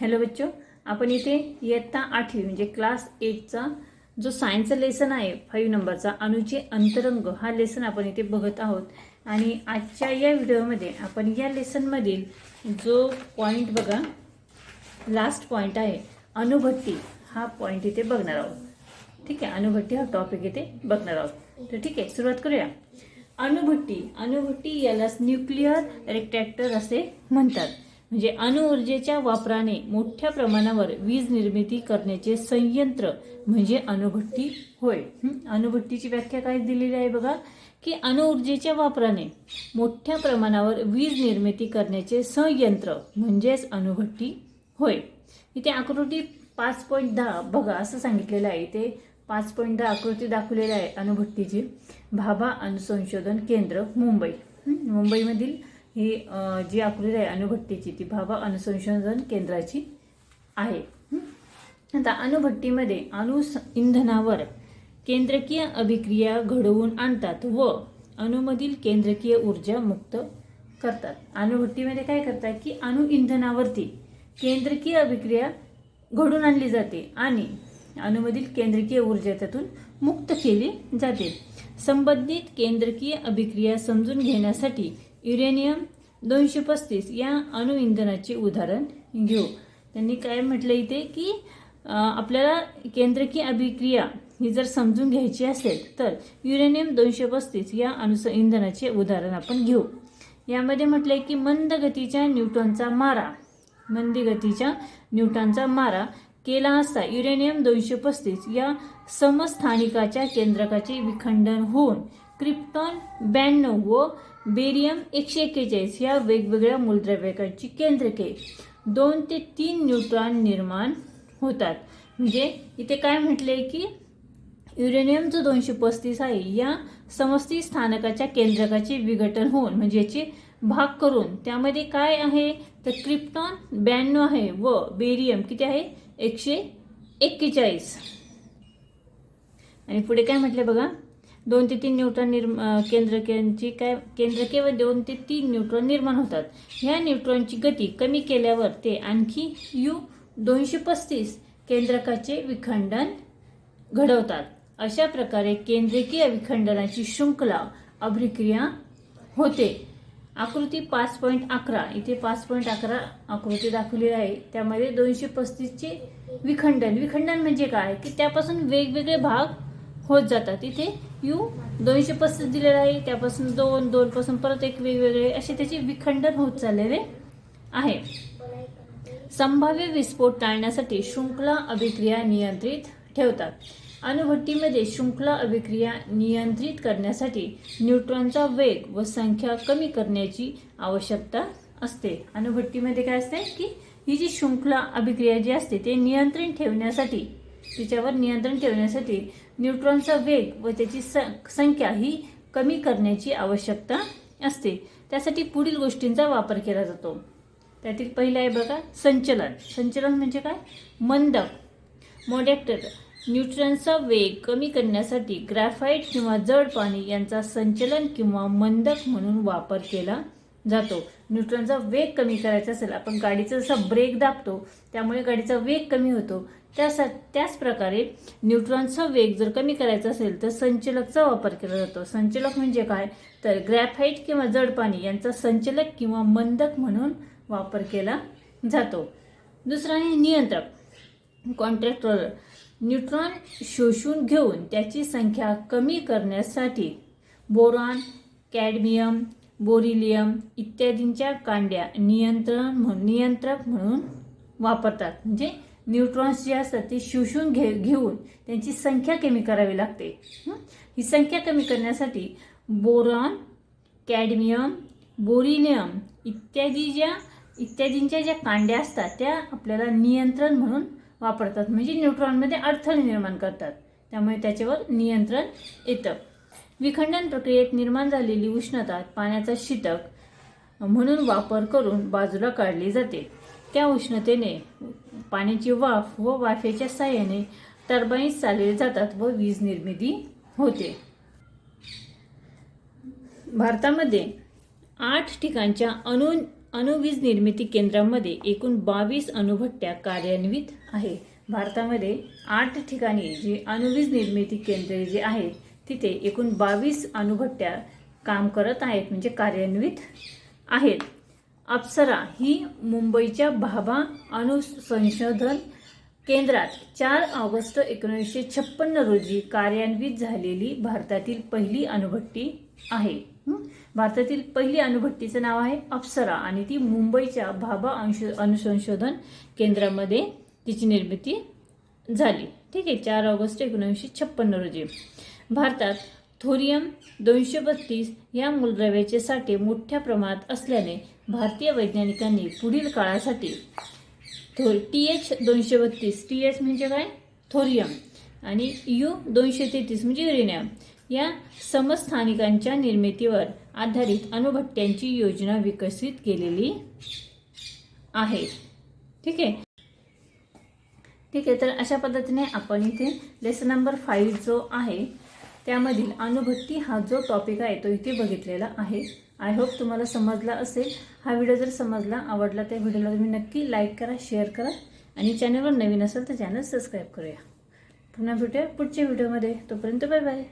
Hello बच्चो आपण इथे इयत्ता आठवी म्हणजे क्लास एटचा जो सायन्सचा लेसन आहे फाईव्ह नंबरचा अणुचे अंतरंग हा लेसन आपण इथे बघत आहोत. आणि आजच्या या व्हिडिओमध्ये आपण या लेसनमधील जो पॉईंट बघा लास्ट पॉईंट आहे अणुभट्टी हा पॉईंट इथे बघणार आहोत. ठीक आहे अणुभट्टी हा टॉपिक इथे बघणार आहोत. तर ठीक आहे सुरुवात करूया. अणुभट्टी अणुभट्टी यालाच न्यूक्लिअर रेक्टॅक्टर असे म्हणतात. म्हणजे अणुऊर्जेच्या वापराने मोठ्या प्रमाणावर वीज निर्मिती करण्याचे संयंत्र म्हणजे अणुभट्टी होय. अणुभट्टीची व्याख्या काय दिलेली आहे बघा? की अणुऊर्जेच्या वापराने मोठ्या प्रमाणावर वीज निर्मिती करण्याचे संयंत्र म्हणजेच अणुभट्टी होय. इथे आकृती पाच पॉईंट दहा बघा असं सांगितलेलं आहे. इथे पाच पॉईंट दहा आकृती दाखवलेली आहे अणुभट्टीची. भाभा अणुसंशोधन केंद्र मुंबई. मुंबईमधील ही जी आकृती आहे अणुभट्टीची ती भाभा अणुसंशोधन केंद्राची आहे. आता अणुभट्टीमध्ये अणु इंधनावर केंद्रकीय अभिक्रिया घडवून आणतात व अणुमधील केंद्रकीय ऊर्जा मुक्त करतात. अणुभट्टीमध्ये काय करतात की अणु इंधनावरती केंद्रकीय अभिक्रिया घडून आणली जाते आणि अणुमधील केंद्रकीय ऊर्जा त्यातून मुक्त केली जाते. संबंधित केंद्रकीय अभिक्रिया समजून घेण्यासाठी युरेनियम दोनशे पस्तीस या अणुइंधनाचे उदाहरण घेऊ. त्यांनी काय म्हटलं इथे की आपल्याला केंद्रकीय अभिक्रिया ही जर समजून घ्यायची असेल तर युरेनियम दोनशे पस्तीस या अणुस इंधनाचे उदाहरण आपण घेऊ. यामध्ये म्हटलंय की मंद गतीच्या न्यूटॉनचा मारा. मंदी गतीच्या न्यूटॉनचा मारा केला असता युरेनियम दोनशे पस्तीस या समस्थानिकाच्या केंद्रकाचे विखंडन होऊन क्रिप्टॉन ब्याण्णव व बेरियम एकशे एक्केचाळीस या वेगवेगळ्या मूलद्रव्याची केंद्रके. दोन ते तीन न्यूट्रॉन निर्माण होतात. म्हणजे इथे काय म्हटले की युरेनियम जो दोनशे पस्तीस आहे. या समस्ती स्थानकाच्या केंद्रकाचे विघटन होऊन म्हणजे याचे भाग करून त्यामध्ये काय आहे? तर क्रिप्टॉन ब्याण्णव आहे व बेरियम किती आहे? एकशे एक्केचाळीस. आणि पुढे काय म्हटलं बघा? दोन ते तीन न्यूट्रॉन निर्म अं, केंद्रकांची काय केंद्रके व दोन ते तीन न्यूट्रॉन निर्माण होतात. ह्या न्यूट्रॉनची गती कमी केल्यावर ते आणखी यू दोनशे पस्तीस केंद्रकाचे विखंडन घडवतात. अशा प्रकारे केंद्रकीय विखंडनाची शृंखला अभिक्रिया होते. आकृती पाच पॉईंट अकरा इथे पाच पॉईंट अकरा आकृती दाखवलेली आहे. त्यामध्ये दोनशे पस्तीसचे विखंडन. विखंडन म्हणजे काय? की त्यापासून वेगवेगळे भाग होत जातात. इथे यू दोनशे पस्तीस दिलेलं आहे त्यापासून दोन दोन पासून परत एक वेगवेगळे असे त्याचे विखंडन होत चाललेले आहे. संभाव्य विस्फोट टाळण्यासाठी शृंखला अभिक्रिया नियंत्रित ठेवतात. अणुभट्टीमध्ये शृंखला अभिक्रिया नियंत्रित करण्यासाठी न्यूट्रॉनचा वेग व संख्या कमी करण्याची आवश्यकता असते. अणुभट्टीमध्ये काय असते की ही जी शृंखला अभिक्रिया जी असते ते नियंत्रण ठेवण्यासाठी तिच्यावर नियंत्रण ठेवण्यासाठी न्यूट्रॉनचा वेग व त्याची संख्या ही कमी करण्याची आवश्यकता असते. त्यासाठी पुढील गोष्टींचा वापर केला जातो. त्यातील पहिलं आहे बघा संचलन. संचलन म्हणजे काय? मंदक. मोडॅक्टर न्यूट्रॉनचा वेग कमी करण्यासाठी ग्रॅफाईट किंवा जड पाणी यांचा संचलन किंवा मंदक म्हणून वापर केला जातो. न्यूट्रॉनचा वेग कमी करायचा असेल आपण गाडीचा जसा ब्रेक दाबतो त्यामुळे गाडीचा वेग कमी होतो. त्यासा त्याचप्रकारे न्यूट्रॉनचा वेग जर कमी करायचा असेल तर संचलकचा वापर केला जातो. संचलक म्हणजे काय? तर ग्रॅफाईट किंवा जड पाणी यांचा संचलक किंवा मंदक म्हणून वापर केला जातो. दुसरा आहे नियंत्रक कॉन्ट्रॅक्टर न्यूट्रॉन शोषून घेऊन त्याची संख्या कमी करण्यासाठी बोरॉन कॅडमियम बोरिलियम इत्यादींच्या कांड्या नियंत्रण म्हणून नियंत्रक म्हणून वापरतात. म्हणजे न्यूट्रॉन्स जे असतात ते शोषून घे घेऊन त्यांची संख्या कमी करावी लागते. ही संख्या कमी करण्यासाठी बोरॉन कॅडमियम बोरिलियम इत्यादी ज्या इत्यादींच्या ज्या कांड्या असतात त्या आपल्याला नियंत्रण म्हणून वापरतात. म्हणजे न्यूट्रॉनमध्ये अडथळे निर्माण करतात. त्यामुळे त्याच्यावर नियंत्रण येतं. विखंडन प्रक्रियेत निर्माण झालेली उष्णता पाण्याचा शीतक म्हणून वापर करून बाजूला काढली जाते. त्या उष्णतेने पाण्याची वाफ व वाफेच्या साहाय्याने टर्बाईन्स चालले जातात व वीज निर्मिती होते. भारतामध्ये आठ ठिकाणच्या अणु अणुवीज निर्मिती केंद्रामध्ये एकूण बावीस अणुभट्ट्या कार्यान्वित आहे. भारतामध्ये आठ ठिकाणी जी अणुवीज निर्मिती केंद्रे जे आहेत तिथे एकूण बावीस अणुभट्ट्या काम करत आहेत म्हणजे कार्यान्वित आहेत. अप्सरा ही मुंबईच्या भाभा अणुसंशोधन केंद्रात चार ऑगस्ट एकोणीसशे छप्पन्न रोजी कार्यान्वित झालेली भारतातील पहिली अणुभट्टी आहे. भारतातील पहिली अणुभट्टीचं नाव आहे अप्सरा आणि ती मुंबईच्या भाभा अंश अणुसंशोधन केंद्रामध्ये तिची निर्मिती झाली. ठीक आहे चार ऑगस्ट एकोणीसशे छप्पन्न रोजी. भारतात थोरियम दोनशे बत्तीस या मूलद्रव्याचे साठे मोठ्या प्रमाणात असल्याने भारतीय वैज्ञानिकांनी पुढील काळासाठी थो टी एच दोनशे बत्तीस टी एच म्हणजे काय? थोरियम आणि यू दोनशे तेहतीस म्हणजे युरेनियम या समस्थानिकांच्या निर्मितीवर आधारित अणुभट्ट्यांची योजना विकसित केलेली आहे. ठीक आहे? ठीक आहे तर अशा पद्धतीने आपण इथे लेसन नंबर फाईव्ह जो आहे त्यामधील अणुभट्टी हा जो टॉपिक आहे तो इथे बघितलेला आहे. आय होप तुम्हाला समजला असेल. हा व्हिडिओ जर समजला आवडला त्या व्हिडिओला तुम्ही नक्की लाईक करा शेअर करा आणि चॅनलवर नवीन असेल तर चॅनल सबस्क्राईब करूया. पुन्हा भेटूया पुढच्या व्हिडिओमध्ये तोपर्यंत बाय बाय